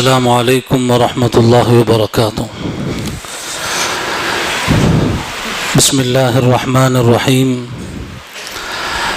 السلام عليكم ورحمة الله وبركاته. بسم الله الرحمن الرحيم.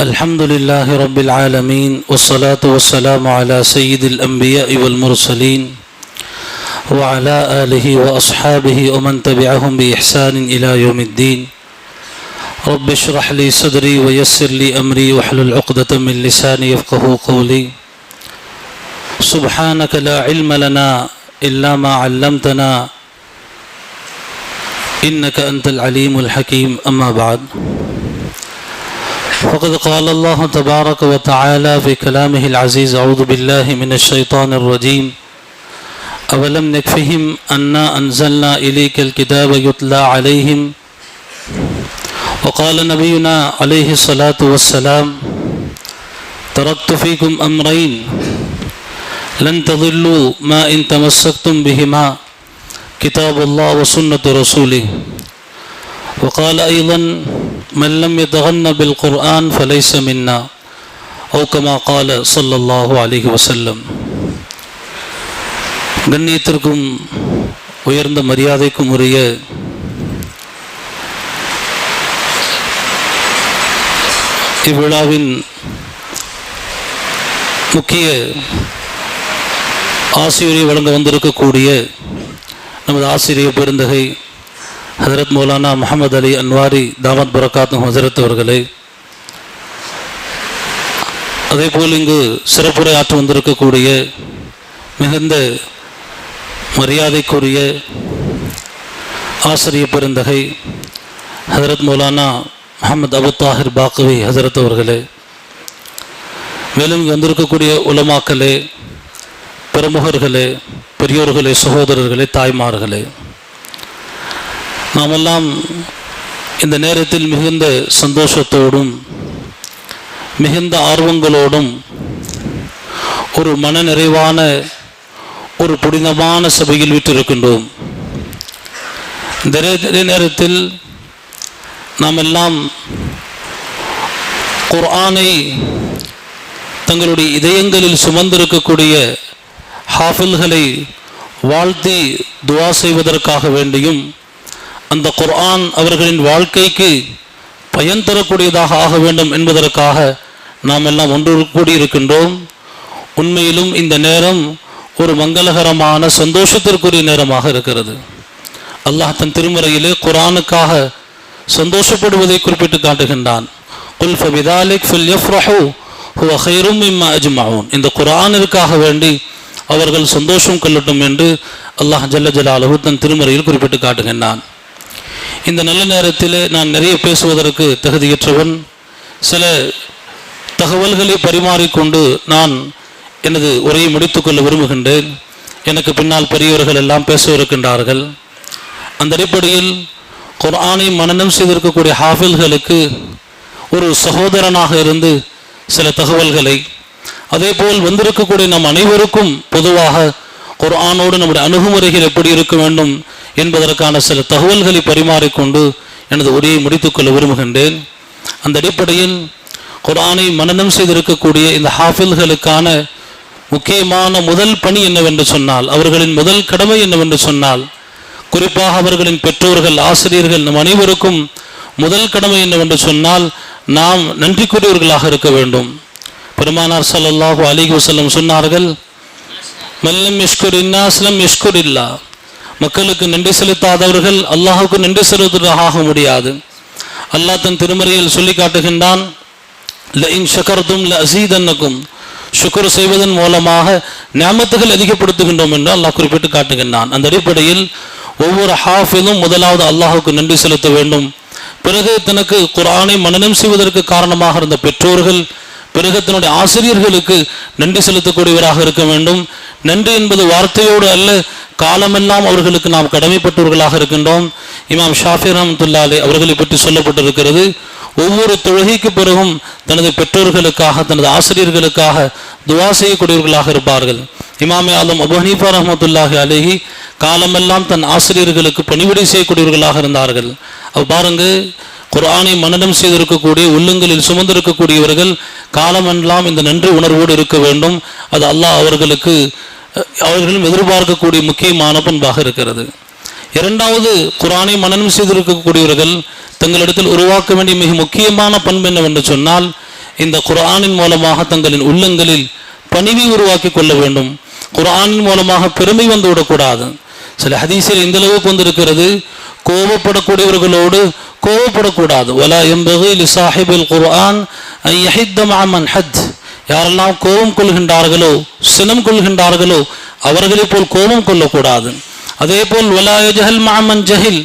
الحمد لله رب العالمين والصلاة والسلام على سيد الأنبياء والمرسلين وعلى آله وأصحابه ومن تبعهم بإحسان إلى يوم الدين. رب اشرح لي صدري ويسر لي أمري واحلل عقدة من لساني يفقه قولي. سبحانك لا علم لنا إلا ما علمتنا. إنك أنت العليم الحكيم. أما بعد فقد قال الله تبارك وتعالى في كلامه العزيز أعوذ بالله من الشيطان الرجيم. أولم نكفهم أنا أنزلنا إليك الكتاب يتلى عليهم؟ وقال نبينا عليه الصلاة والسلام تركت فيكم أمرين لن تضلوا ما إن تمسكتم بهما كتاب الله وسنة رسوله وقال أيضا من لم يتغن بالقرآن فليس منا أو كما قال صلى الله عليه وسلم கண்ணியத்திற்கும் உயர்ந்த மரியாதைக்கும் உரிய இவ்விழாவின் முக்கிய ஆசிரியரை வழங்க வந்திருக்கக்கூடிய நமது ஆசிரியர் பெருந்தகை ஹசரத் மௌலானா முகமது அலி அன்வாரி தாமத் பரகாத் ஹசரத் அவர்களே. அதேபோல் இங்கு சிறப்புரை ஆற்ற வந்திருக்கக்கூடிய மிகுந்த மரியாதைக்குரிய ஆசிரியர் பெருந்தகை ஹசரத் மௌலானா முகமது அபு தாஹிர் பாக்கவி ஹசரத் அவர்களே. மேலும் இங்கு வந்திருக்கக்கூடிய உலமாக்களே பிரமுகர்களே பெரியோர்களே சகோதரர்களே தாய்மார்களே. நாமெல்லாம் இந்த நேரத்தில் மிகுந்த சந்தோஷத்தோடும் மிகுந்த ஆர்வங்களோடும் ஒரு மன நிறைவான ஒரு புனிதமான சபையில் விட்டிருக்கின்றோம் இந்த நேரத்தில் நாம் எல்லாம் குர்ஆனை தங்களுடைய இதயங்களில் சுமந்திருக்கக்கூடிய ஹாஃபில்களை வாழ்த்தி துவா செய்வதற்காக வேண்டியும் அந்த குர்ஆன் அவர்களின் வாழ்க்கைக்கு பயன் தரக்கூடியதாக ஆக வேண்டும் என்பதற்காக நாம் எல்லாம் ஒன்று கூடியிருக்கின்றோம். உண்மையிலும் இந்த நேரம் ஒரு மங்களகரமான சந்தோஷத்திற்குரிய நேரமாக இருக்கிறது. அல்லாஹ் தன் திருமறையிலே குரானுக்காக சந்தோஷப்படுவதை குறிப்பிட்டு காட்டுகின்றான். குல் ஃபபிதாலிக் ஃபில் யஃப்ரஹு ஹுவ ഖൈറും இம்மா அஜ்மாவும் இந்த குரானிற்காக வேண்டி அவர்கள் சந்தோஷம் கொள்ளட்டும் என்று அல்லாஹ் ஜல்ல ஜலாலு தன் திருமறையில் குறிப்பிட்டு காட்டுகின்றான். இந்த நல்ல நேரத்தில் நான் நிறைய பேசுவதற்கு தகுதியற்றவன் சில தகவல்களை பரிமாறிக்கொண்டு நான் எனது உரையை முடித்துக்கொள்ள விரும்புகின்றேன். எனக்கு பின்னால் பெரியவர்கள் எல்லாம் பேச இருக்கின்றார்கள் அந்த அடிப்படையில் குர்ஆனை மனநம் செய்திருக்கக்கூடிய ஹாஃபில்களுக்கு ஒரு சகோதரனாக இருந்து சில தகவல்களை அதே போல் வந்திருக்கக்கூடிய நம் அனைவருக்கும் பொதுவாக குர்ஆனோடு நம்முடைய அணுகுமுறைகள் எப்படி இருக்க வேண்டும் என்பதற்கான சில தகவல்களை பரிமாறிக்கொண்டு எனது உரையை முடித்துக்கொள்ள விரும்புகின்றேன். அந்த அடிப்படையில் குரானை மனநம் செய்திருக்கக்கூடிய இந்த ஹாஃபில்களுக்கான முக்கியமான முதல் பணி என்னவென்று சொன்னால் அவர்களின் முதல் கடமை என்னவென்று சொன்னால் குறிப்பாக அவர்களின் பெற்றோர்கள் ஆசிரியர்கள் நம் அனைவருக்கும் முதல் கடமை என்னவென்று சொன்னால் நாம் நன்றிக்குரியவர்களாக இருக்க வேண்டும். பெருமானார் ஸல்லல்லாஹு அலிகு வசல்லம் சொன்னார்கள் மல்லம் யஷ்குர் இன்னாஸ்லம் யஷ்குர் இல்லா. மக்களுக்கு நன்றி செலுத்தாதவர்கள் அல்லாஹுக்கு நன்றி செலுத்துவதாக ஆக முடியாது. அல்லாஹ் தன் திருமறையில் சொல்லி காட்டுகின்றான் லஇன் ஷக்கர்தும் லஅஸீதன்னக்கும். ஷுக்ர் செய்வதன் மூலமாக ஞாபகத்துகள் அதிகப்படுத்துகின்றோம் என்று அல்லாஹ் குறிப்பிட்டு காட்டுகின்றான். அந்த அடிப்படையில் ஒவ்வொரு ஹாஃபிலும் முதலாவது அல்லாஹுக்கு நன்றி செலுத்த வேண்டும். பிறகு தனக்கு குரானை மனநம் செய்வதற்கு காரணமாக இருந்த பெற்றோர்கள் பிறகு தன்னுடைய ஆசிரியர்களுக்கு நன்றி செலுத்தக்கூடியவராக இருக்க வேண்டும். நன்றி என்பது வார்த்தையோடு அல்ல காலமெல்லாம் அவர்களுக்கு நாம் கடமைப்பட்டவர்களாக இருக்கின்றோம். இமாம் ஷாஃபி ரஹமத்துல்லாலே அவர்களை பற்றி சொல்லப்பட்டிருக்கிறது. ஒவ்வொரு தொழுகைக்கு பிறகும் தனது பெற்றோர்களுக்காக தனது ஆசிரியர்களுக்காக துவா செய்யக்கூடியவர்களாக இருப்பார்கள். இமாமே ஆலம் அபு ஹனீஃபா ரஹமத்துல்லாஹி அலேஹி காலமெல்லாம் தன் ஆசிரியர்களுக்கு பணிவிடை செய்யக்கூடியவர்களாக இருந்தார்கள். அவ் பாருங்கள் குர்ஆனை மன்னனம் செய்திருக்கக்கூடிய உள்ளங்களில் சுமந்திருக்கக்கூடியவர்கள் காலமெல்லாம் இந்த நன்றி உணர்வோடு இருக்க வேண்டும். அது அல்லாஹ் அவர்களுக்கு அவர்களும் எதிர்பார்க்கக்கூடிய முக்கியமான பண்பாக இருக்கிறது. இரண்டாவது குரானை மனனம் செய்திருக்கக்கூடியவர்கள் தங்களிடத்தில் உருவாக்க வேண்டிய மிக முக்கியமான பண்பு என்னவென்று சொன்னால் இந்த குர்ஆனின் மூலமாக தங்களின் உள்ளங்களில் பணிவை உருவாக்கி கொள்ள வேண்டும். குர்ஆனின் மூலமாக பெருமை வந்து விடக்கூடாது. சில ஹதீஸில் இந்த அளவுக்கு வந்திருக்கிறது கோபப்படக்கூடியவர்களோடு கோபப்படக்கூடாது. வலா என்பது லி சாஹிபில் குர்ஆன் ஐ ஹத் யாரெல்லாம் கோபம் கொள்கின்றார்களோ சினம் கொள்கின்றார்களோ அவர்களைப் போல் கோபம் கொள்ளக்கூடாது. அதே போல் வலாய ஜஹல் மஅமன் ஜஹில்.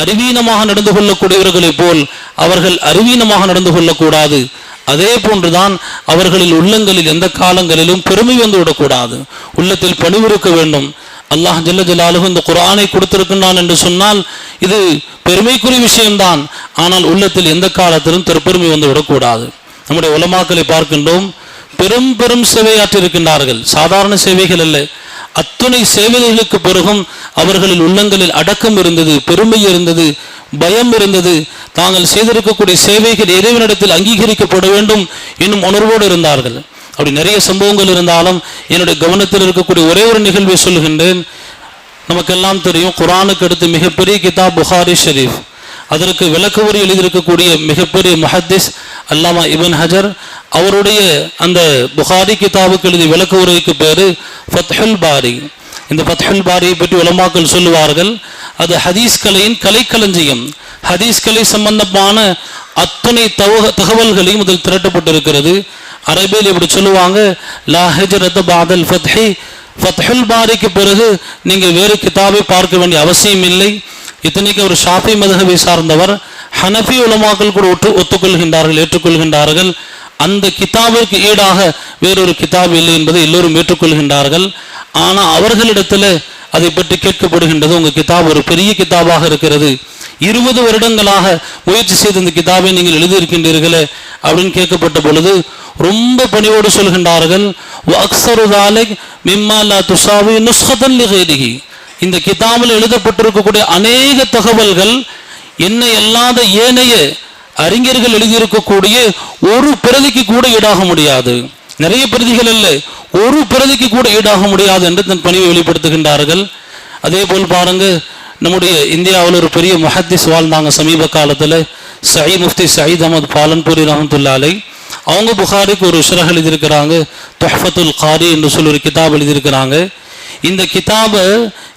அறிவீனமாக நடந்து கொள்ளக்கூடியவர்களைப் போல் அவர்கள் அறிவீனமாக நடந்து கொள்ளக்கூடாது. அதே போன்றுதான் அவர்களில் உள்ளங்களில் எந்த காலங்களிலும் பெருமை வந்து விடக்கூடாது. உள்ளத்தில் பணிவிருக்க வேண்டும். அல்லாஹ் ஜல்ல ஜலாலுஹு இந்த குரானை கொடுத்திருக்கின்றான் என்று சொன்னால் இது பெருமைக்குரிய விஷயம்தான். ஆனால் உள்ளத்தில் எந்த காலத்திலும் திருப்பெருமை வந்து விடக்கூடாது. நம்முடைய உலமாக்களை பார்க்கின்றோம் பெரும் பெரும் சேவையாற்றி இருக்கின்றார்கள் சாதாரண சேவைகள் அல்ல. அத்துணை சேவைகளுக்கு பிறகும் அவர்களில் உள்ளங்களில் அடக்கம் இருந்தது பெருமை இருந்தது பயம் இருந்தது. தாங்கள் செய்திருக்கக்கூடிய சேவைகள் இறைவனிடத்தில் அங்கீகரிக்கப்பட வேண்டும் என்னும் உணர்வோடு இருந்தார்கள். அப்படி நிறைய சம்பவங்கள் இருந்தாலும் என்னுடைய கவனத்தில் இருக்கக்கூடிய ஒரே ஒரு நிகழ்வை சொல்கின்றேன் நமக்கெல்லாம் தெரியும் குரானுக்கு அடுத்து மிகப்பெரிய கிதாப் புகாரி ஷெரீஃப். அதற்கு விளக்க உரை எழுதியிருக்கக்கூடிய மிகப்பெரிய மஹத்திஸ் அல்லாமா இபன் ஹஜர் அவருடைய அந்த புகாரி கிதாபுக்கு எழுதிய விளக்கு உரைக்கு பேர் ஃபத்ஹுல் பாரி. இந்த ஃபத்ஹுல் பாரியை பற்றி உலமாக்கள் சொல்லுவார்கள் அது ஹதீஸ் கலையின் கலைக்களஞ்சியம். ஹதீஸ் கலை சம்பந்தமான அத்தனை தவ தகவல்களையும் இதில் திரட்டப்பட்டிருக்கிறது. அரபியில் இப்படி சொல்லுவாங்க லா ஹஜரத் பாதல் ஃபத்ஹி. ஃபத்ஹுல் பாரிக்கு பிறகு நீங்கள் வேறு கிதாபை பார்க்க வேண்டிய அவசியம் இல்லை. இத்தனைக்கு ஒரு ஷாஃபி மதகவை சார்ந்தவர். ஹனஃபி உலமாக்கள் கூட ஒற்று ஒத்துக்கொள்கின்றார்கள் ஏற்றுக்கொள்கின்றார்கள். அந்த கிதாபிற்கு ஈடாக வேறொரு கிதாப் இல்லை என்பதை எல்லோரும் ஏற்றுக்கொள்கின்றார்கள். ஆனால் அவர்களிடத்தில் அதை பற்றி கேட்கப்படுகின்றது உங்க கிதாப் ஒரு பெரிய கிதாபாக இருக்கிறது. இருபது வருடங்களாக முயற்சி செய்து இந்த கிதாபை நீங்கள் எழுதியிருக்கின்றீர்களே அப்படின்னு கேட்கப்பட்ட பொழுது ரொம்ப பணியோடு சொல்கின்றார்கள் அக்சரு தாலிக் லா நுஸ்கதன் இந்த கிதாபில் எழுதப்பட்டிருக்கக்கூடிய அநேக தகவல்கள் என்னை அல்லாத ஏனைய அறிஞர்கள் எழுதியிருக்கக்கூடிய ஒரு பிரதிக்கு கூட ஈடாக முடியாது. நிறைய பிரதிகள் அல்ல ஒரு பிரதிக்கு கூட ஈடாக முடியாது என்று தன் பணியை வெளிப்படுத்துகின்றார்கள். அதே போல் பாருங்க நம்முடைய இந்தியாவில் ஒரு பெரிய மஹத்திஸ் வாழ்ந்தாங்க சமீப காலத்தில் சயீத் முஃப்தி சயீத் அகமது பாலன்பூரி ரஹமத்துல்லாலை அவங்க புகாரிக்கு ஒரு ஷரஹ் எழுதியிருக்கிறாங்க தொஹஃபத்துல் காரி என்று சொல்லி ஒரு கிதாப் எழுதியிருக்கிறாங்க. இந்த கிதாபை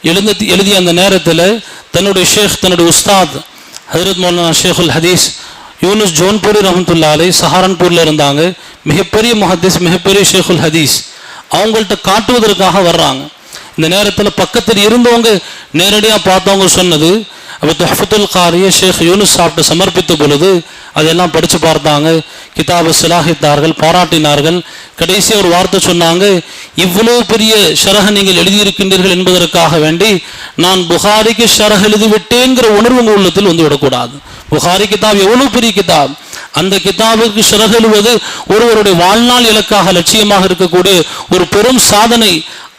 எழுந்த எழுதிய அந்த நேரத்தில் தன்னுடைய ஷேக் தன்னுடைய உஸ்தாத் ஹதரத் மௌலானா ஷேகுல் ஹதீஸ் யூனுஸ் ஜோன்பூரி ரஹமத்துல்லா அலை சஹாரன்பூரில் இருந்தாங்க. மிகப்பெரிய முஹத்தீஸ் மிகப்பெரிய ஷேகுல் ஹதீஸ். அவங்கள்ட்ட காட்டுவதற்காக வர்றாங்க. இந்த நேரத்தில் பக்கத்தில் இருந்தவங்க நேரடியாக பார்த்தவங்க சொன்னது அப்போ தொஹஃபத்துல் காரியை ஷேக் யூனுஸ் சாப்பிட்டு சமர்ப்பித்த பொழுது அதெல்லாம் படித்து பார்த்தாங்க கிதாபை சிலாகித்தார்கள் பாராட்டினார்கள் கடைசி ஒரு வார்த்தை சொன்னாங்க இவ்வளோ பெரிய ஷரக நீங்கள் எழுதியிருக்கின்றீர்கள் என்பதற்காக வேண்டி நான் புகாரிக்கு ஷரக எழுதிவிட்டேங்கிற உணர்வு உங்கள் உள்ளத்தில் வந்து விடக்கூடாது புகாரி கிதாப் எவ்வளோ பெரிய கிதாப் அந்த கிதாபுக்கு சிறகெழுவது ஒருவருடைய வாழ்நாள் இலக்காக லட்சியமாக இருக்கக்கூடிய ஒரு பெரும் சாதனை.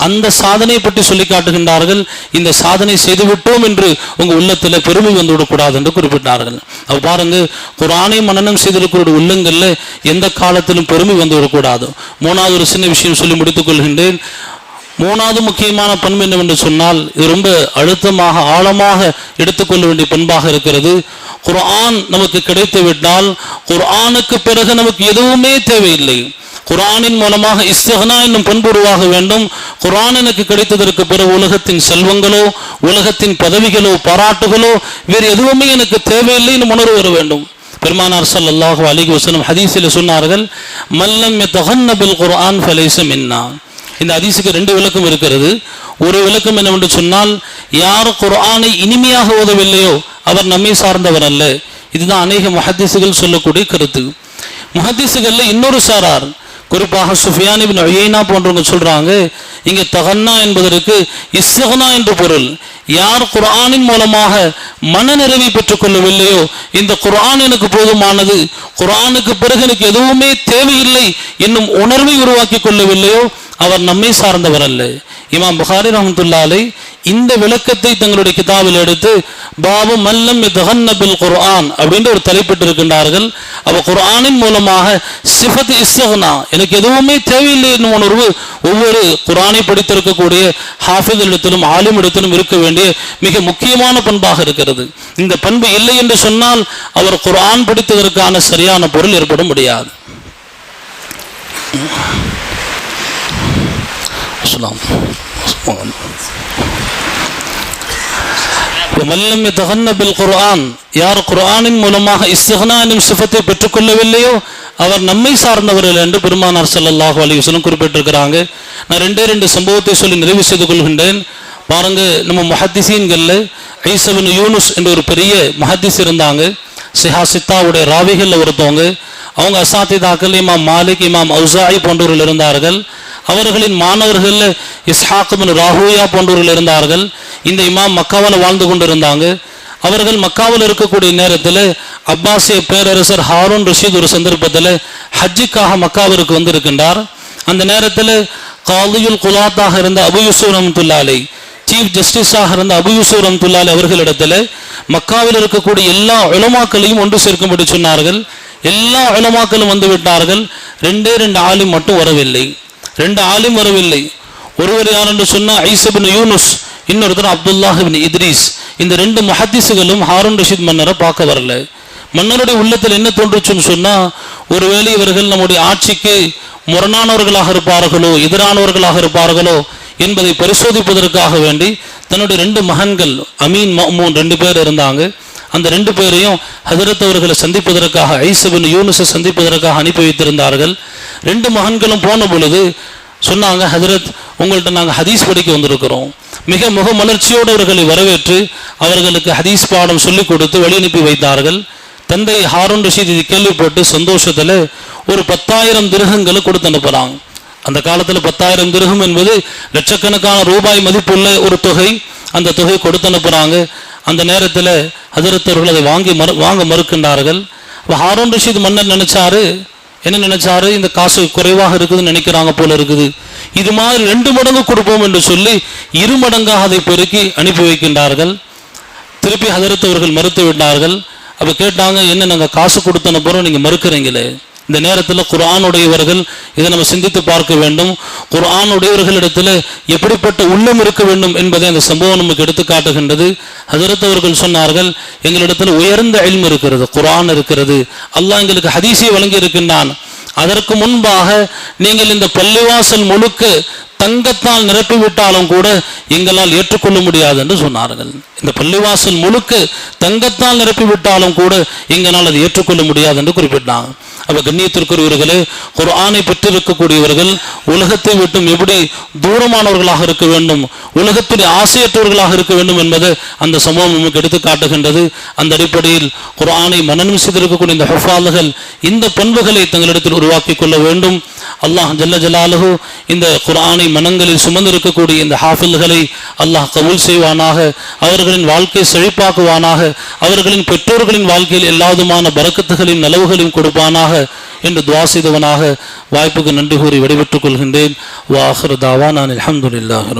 அந்த சாதனையை பற்றி சொல்லி காட்டுகின்றார்கள் இந்த சாதனை செய்துவிட்டோம் என்று உங்க உள்ளத்தில் பெருமை வந்துவிடக்கூடாது என்று குறிப்பிட்டார்கள். அப்ப பாருங்க குரானை மனநம் செய்திருக்கிற உள்ளங்கள்ல எந்த காலத்திலும் பெருமை வந்துவிடக்கூடாது. மூணாவது ஒரு சின்ன விஷயம் சொல்லி முடித்துக் கொள்கின்றேன். மூணாவது முக்கியமான பண்பு என்னவென்று சொன்னால் இது ரொம்ப அழுத்தமாக ஆழமாக எடுத்துக்கொள்ள வேண்டிய பண்பாக இருக்கிறது. குர்ஆன் நமக்கு கிடைத்து விட்டால் குர்ஆனுக்கு பிறகு நமக்கு எதுவுமே தேவையில்லை. குர்ஆனின் மூலமாக இஸ்தகனா என்னும் பண்பு உருவாக வேண்டும். குரான் எனக்கு கிடைத்ததற்கு பிறகு உலகத்தின் செல்வங்களோ உலகத்தின் பதவிகளோ பாராட்டுகளோ வேறு எதுவுமே எனக்கு தேவையில்லை என்று உணர்வு வர வேண்டும். பெருமானார் சல்லாஹூ அலைஹி வசனம் ஹதீஸில் சொன்னார்கள் மல்லம் யதகன்ன குர்ஆன் ஃபலைசம் மின்னா. இந்த அதிசுக்கு ரெண்டு விளக்கம் இருக்கிறது. ஒரு விளக்கம் என்னவென்று சொன்னால் யார் குர்ஆனை இனிமையாக ஓதவில்லையோ அவர் நம்மை சார்ந்தவர் அல்ல. இதுதான் அநேக முஹத்திஸுகள் சொல்லக்கூடிய கருத்து. முஹத்திஸுகள்ல இன்னொரு சாரார் குறிப்பாக சுஃபியான் இப்னு போன்றவங்க சொல்றாங்க இங்க தகன்னா என்பதற்கு இஸ்ஸகனா என்று பொருள். யார் குர்ஆனின் மூலமாக மனநிறைவை பெற்றுக் கொள்ளவில்லையோ இந்த குரான் எனக்கு போதுமானது குர்ஆனுக்கு பிறகு எனக்கு எதுவுமே தேவையில்லை என்னும் உணர்வை உருவாக்கி கொள்ளவில்லையோ அவர் நம்மை சார்ந்தவர் அல்ல. இமாம் புகாரி ரஹமத்துல்லாலை இந்த விளக்கத்தை தங்களுடைய கிதாபில் எடுத்து பாபு மல்லம் பில் குர்ஆன் அப்படின்ற ஒரு தலைப்பிட்டு இருக்கின்றார்கள். அவ குர்ஆனின் மூலமாக சிஃபத் இஸ்ஸஹ்னா எனக்கு எதுவுமே தேவையில்லை என்னும் உணர்வு ஒவ்வொரு குர்ஆனை படித்திருக்கக்கூடிய ஹாஃபிஸ் இடத்திலும் ஆலிம் இடத்திலும் இருக்க வேண்டிய மிக முக்கியமான பண்பாக இருக்கிறது. இந்த பண்பு இல்லை என்று சொன்னால் அவர் குர்ஆன் படித்ததற்கான சரியான பொருள் ஏற்பட முடியாது. அஸ்ஸலாம். வல்லம் தகன்ன குர்ஆன் யார் குர்ஆனின் மூலமாக இஸ்திஹ்னா எனும் சிஃபத்தை பெற்றுக்கொள்ளவில்லையோ அவர் நம்மை சார்ந்தவர்கள் என்று பெருமானார் ஸல்லல்லாஹு அலி வசலம் குறிப்பிட்டிருக்கிறாங்க நான் ரெண்டே ரெண்டு சம்பவத்தை சொல்லி நிறைவு செய்து கொள்கின்றேன் பாருங்க நம்ம முஹத்திசீன்கள்ல ஐசபின் யூனுஸ் என்ற ஒரு பெரிய முஹத்திஸ் இருந்தாங்க. சிஹா சித்தாவுடைய ராவிகளில் ஒருத்தவங்க அவங்க அசாத்தி தாக்கல் இமாம் மாலிக் இமாம் அவுசாயி போன்றவர்கள் இருந்தார்கள். அவர்களின் மாணவர்கள் இஸ்ஹாக் பின் ராஹூயா போன்றவர்கள் இருந்தார்கள். இந்த இமாம் மக்காவில் வாழ்ந்து கொண்டிருந்தாங்க. அவர்கள் மக்காவில் இருக்கக்கூடிய நேரத்தில் அப்பாசிய பேரரசர் ஹாரூன் ரஷீத் ஒரு சந்தர்ப்பத்தில் ஹஜ்ஜுக்காக மக்காவிற்கு வந்திருக்கின்றார். அந்த நேரத்தில் காலியுல் குலாத்தாக இருந்த அபு யூசுப் ரஹமத்துல்லாலை சீஃப் ஜஸ்டிஸாக இருந்த அபு யூசுப் ரஹமத்துல்லாலை அவர்களிடத்தில் மக்காவில் இருக்கக்கூடிய எல்லா உலமாக்களையும் ஒன்று சேர்க்கும்படி சொன்னார்கள். எல்லா உலமாக்களும் வந்து விட்டார்கள். ரெண்டே ரெண்டு ஆளும் மட்டும் வரவில்லை. ரெண்டு ஆளும் வரவில்லை. ஒருவர் யார் என்று சொன்னால் ஐசபின் யூனுஸ் இன்னொருத்தர் அப்துல்லாஹிபின் இத்ரீஸ். இந்த ரெண்டு முஹத்திஸுகளும் ஹாரூன் ரஷீத் மன்னரை பார்க்க வரல. மன்னருடைய உள்ளத்தில் என்ன தோன்றுச்சுன்னு சொன்னால் ஒருவேளை இவர்கள் நம்முடைய ஆட்சிக்கு முரணானவர்களாக இருப்பார்களோ எதிரானவர்களாக இருப்பார்களோ என்பதை பரிசோதிப்பதற்காக வேண்டி தன்னுடைய ரெண்டு மகன்கள் அமீன் மமூன் ரெண்டு பேர் இருந்தாங்க. அந்த ரெண்டு பேரையும் ஹதரத் அவர்களை சந்திப்பதற்காக ஐசபின் யூனுஸை சந்திப்பதற்காக அனுப்பி வைத்திருந்தார்கள். ரெண்டு மகன்களும் போன பொழுது சொன்னாங்க ஹதரத் உங்கள்கிட்ட நாங்கள் ஹதீஸ் படிக்க வந்திருக்கிறோம். மிக முக மலர்ச்சியோடு அவர்களை வரவேற்று அவர்களுக்கு ஹதீஸ் பாடம் சொல்லிக் கொடுத்து வழி அனுப்பி வைத்தார்கள். தந்தை ஹாரூன் ரஷீத் இது கேள்விப்பட்டு சந்தோஷத்தில் ஒரு பத்தாயிரம் திருகங்களை கொடுத்து அனுப்புகிறாங்க அந்த காலத்தில் பத்தாயிரம் திருகம் என்பது லட்சக்கணக்கான ரூபாய் மதிப்புள்ள ஒரு தொகை. அந்த தொகை கொடுத்து அனுப்புகிறாங்க அந்த நேரத்தில் அதிரத்தவர்கள் அதை வாங்கி மறு வாங்க மறுக்கின்றார்கள். இப்போ ஹாரோன் ரஷீத் மன்னர் நினைச்சாரு என்ன நினைச்சாரு? இந்த காசு குறைவாக இருக்குதுன்னு நினைக்கிறாங்க போல இருக்குது. இது மாதிரி ரெண்டு மடங்கு கொடுப்போம் என்று சொல்லி இரு மடங்காக அதை பெருக்கி அனுப்பி வைக்கின்றார்கள். திருப்பி ஹதரத்தவர்கள் மறுத்து விட்டார்கள். அப்போ கேட்டாங்க என்ன நாங்கள் காசு கொடுத்து அனுப்புகிறோம் நீங்கள் மறுக்கிறீங்களே? இந்த நேரத்தில் குரானுடையவர்கள் இதை நம்ம சிந்தித்து பார்க்க வேண்டும். குர்ஆனுடையவர்களிடத்தில் எப்படிப்பட்ட உள்ளம் இருக்க வேண்டும் என்பதை அந்த சம்பவம் நமக்கு எடுத்து காட்டுகின்றது. அதிரத்தவர்கள் சொன்னார்கள் எங்களிடத்தில் உயர்ந்த இல்ம் இருக்கிறது குரான் இருக்கிறது. அல்லாஹ் எங்களுக்கு ஹதீஸை வழங்கி இருக்கின்றான் அதற்கு முன்பாக நீங்கள் இந்த பள்ளிவாசல் முழுக்க தங்கத்தால் நிரப்பிவிட்டாலும் கூட எங்களால் ஏற்றுக்கொள்ள முடியாது என்று சொன்னார்கள். இந்த பள்ளிவாசல் முழுக்க தங்கத்தால் நிரப்பிவிட்டாலும் கூட எங்களால் அதை ஏற்றுக்கொள்ள முடியாது என்று குறிப்பிட்டாங்க. அப்ப கண்ணியத்திற்குரியவர்களே ஒரு ஆணை பெற்றிருக்கக்கூடியவர்கள் உலகத்தை விட்டும் எப்படி தூரமானவர்களாக இருக்க வேண்டும் உலகத்துடைய ஆசையற்றவர்களாக இருக்க வேண்டும் என்பதை அந்த சமூகம் நமக்கு எடுத்து காட்டுகின்றது. அந்த அடிப்படையில் ஒரு ஆணை மனநம் இருக்கக்கூடிய இந்த ஹஃபாதுகள் இந்த பண்புகளை தங்களிடத்தில் உருவாக்கி கொள்ள வேண்டும். அல்லாஹ் ஜல்ல ஜலாலுஹு இந்த குரானை மனங்களில் சுமந்திருக்கக்கூடிய இந்த ஹாஃபில்களை அல்லாஹ் கபூல் செய்வானாக அவர்களின் வாழ்க்கை செழிப்பாக்குவானாக அவர்களின் பெற்றோர்களின் வாழ்க்கையில் எல்லாதுமான பறக்கத்துகளின் நலவுகளையும் கொடுப்பானாக என்று துவா செய்தவனாக வாய்ப்புக்கு நன்றி கூறி விடைபெற்றுக் கொள்கின்றேன். வாஹர் தாவா நான் அலமதுல்லாஹ்